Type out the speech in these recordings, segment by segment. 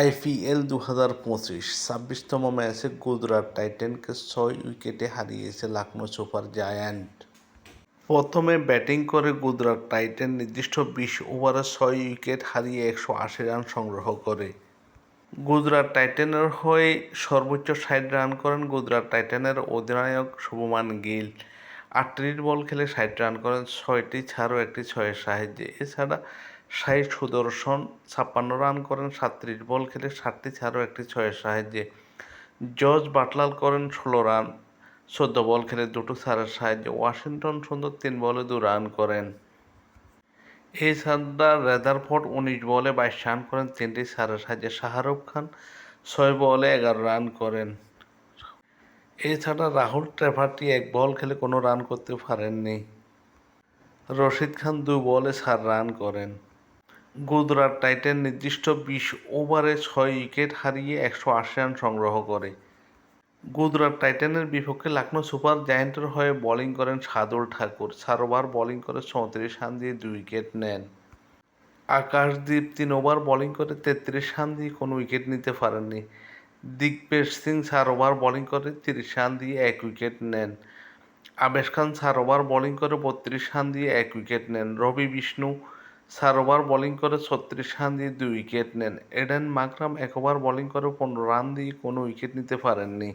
IPL দু হাজার পঁচিশ, ছাব্বিশতম ম্যাচে গুজরাট টাইটেনকে ছয় উইকেটে হারিয়েছে লখনৌ সুপার জায়ান্ট। প্রথমে ব্যাটিং করে গুজরাট টাইটেন নির্দিষ্ট বিশ ওভারে ছয় উইকেট হারিয়ে একশো আশি রান সংগ্রহ করে। গুজরাট টাইটেনের হয়ে সর্বোচ্চ ষাট রান করেন গুজরাট টাইটেনের অধিনায়ক শুভমান গিল। আটত্রিশ বল খেলে ষাট রান করেন, ছয়টি ছাড়ও একটি ছয়ের সাহায্যে। এছাড়া শাহিদ সুদর্শন, ছাপ্পান্ন রান করেন সাতত্রিশ বল খেলে সাতটি ছাড়ও একটি ছয়ের সাহায্যে। জর্জ বাটলাল করেন ষোলো রান, চোদ্দ বল খেলে দুটো ছাড়ের সাহায্যে। ওয়াশিংটন সুন্দর তিন বলে দু রান করেন। এছাড়া রেদারফোর্ড উনিশ বলে বাইশ রান করেন, তিনটি ছাড়ের সাহায্যে শাহরুখ খান ছয় বলে এগারো রান করেন। এছাড়া রাহুল ট্রেভারটি এক বল খেলে কোনো রান করতে পারেননি। রশিদ খান দু বলে চার রান করেন। গুজরাট টাইটেন নির্দিষ্ট বিশ ওভারে ছয় উইকেট হারিয়ে একশো আশি রান সংগ্রহ করে। গুজরাট টাইটানের বিপক্ষে লখনৌ সুপার জায়ান্টের হয়ে বোলিং করেন সাদুল ঠাকুর। চার ওভার বোলিং করে চৌত্রিশ রান দিয়ে দুই উইকেট নেন। আকাশদীপ তিন ওভার বোলিং করে তেত্রিশ রান দিয়ে কোনো উইকেট নিতে পারেননি। দিগ্বেশ সিং চার ওভার বোলিং করে তিরিশ রান দিয়ে এক উইকেট নেন। আবেশ খান চার ওভার বোলিং করে বত্রিশ রান দিয়ে এক উইকেট নেন। রবি বিষ্ণু চার ওভার বোলিং করে ছত্রিশ রান দিয়ে দুই উইকেট নেন। এডেন মাকরাম এক ওভার বোলিং করে পনেরো রান দিয়ে কোনো উইকেট নিতে পারেননি।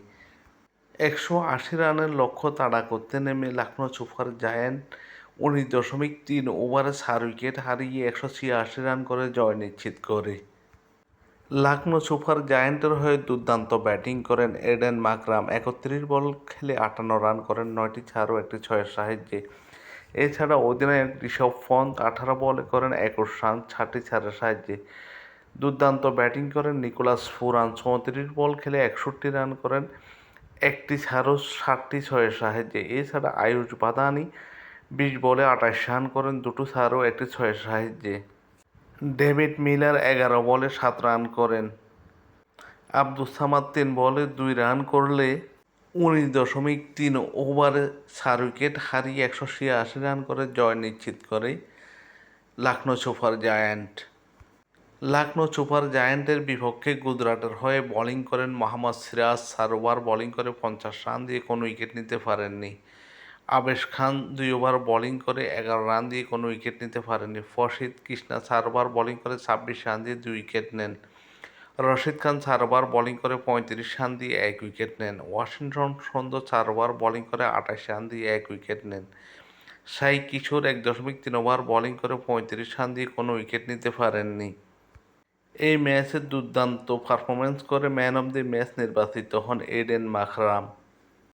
একশো আশি রানের লক্ষ্য তাড়া করতে নেমে লখনৌ সুপার জায়ান্ট উনিশ দশমিক তিন ওভারে চার উইকেট হারিয়ে একশো ছিয়াশি রান করে জয় নিশ্চিত করে। লখনৌ সুপার জায়ান্টের হয়ে দুর্দান্ত ব্যাটিং করেন এডেন মাকরাম। একত্রিশ বল খেলে আটান্ন রান করেন, নয়টি ছাড়ও একটি ছয়ের সাহায্যে। এছাড়া অধিনায়ক ঋষভ পন্থ আঠারো বলে করেন একুশ রান ছাটি ছাড়ের সাহায্যে। দুর্দান্ত ব্যাটিং করেন নিকোলাস ফুরান, চৌত্রিশ বল খেলে একষট্টি রান করেন, একটি ছাড়ও ষাটটি ছয়ের সাহায্যে। এছাড়া আয়ুষ বাদানি বিশ বলে আঠাশ রান করেন, দুটো ছাড়ও একটি ছয়ের সাহায্যে। ডেভিড মিলার এগারো বলে সাত রান করেন। আব্দুল সামাদ তিন বলে দুই রান করলে উনিশ দশমিক তিন ওভারে চার উইকেট হারিয়ে একশো ছিয়াশি রান করে জয় নিশ্চিত করে Lucknow super giant. Lucknow super জায়ান্টের বিপক্ষে গুজরাটের হয়ে বোলিং করেন মোহাম্মদ সিরাজ। ওভার বোলিং করে পঞ্চাশ রান দিয়ে কোনো উইকেট নিতে পারেননি। আবেশ খান দুই ওভার বোলিং করে এগারো রান দিয়ে কোনো উইকেট নিতে পারেননি। ফশিদ কৃষ্ণা ওভার বোলিং করে ছাব্বিশ রান দিয়ে দুই উইকেট নেন। রশিদ খান চার ওভার বোলিং করে পঁয়ত্রিশ রান দিয়ে এক উইকেট নেন। ওয়াশিংটন সুন্দর চার ওভার বোলিং করে আঠাশ রান দিয়ে এক উইকেট নেন। সাই কিশোর এক দশমিক তিন ওভার বোলিং করে পঁয়ত্রিশ রান দিয়ে কোনো উইকেট নিতে পারেননি। এই ম্যাচে দুর্দান্ত পারফরমেন্স করে ম্যান অব দি ম্যাচ নির্বাচিত হন এডেন মাখরাম।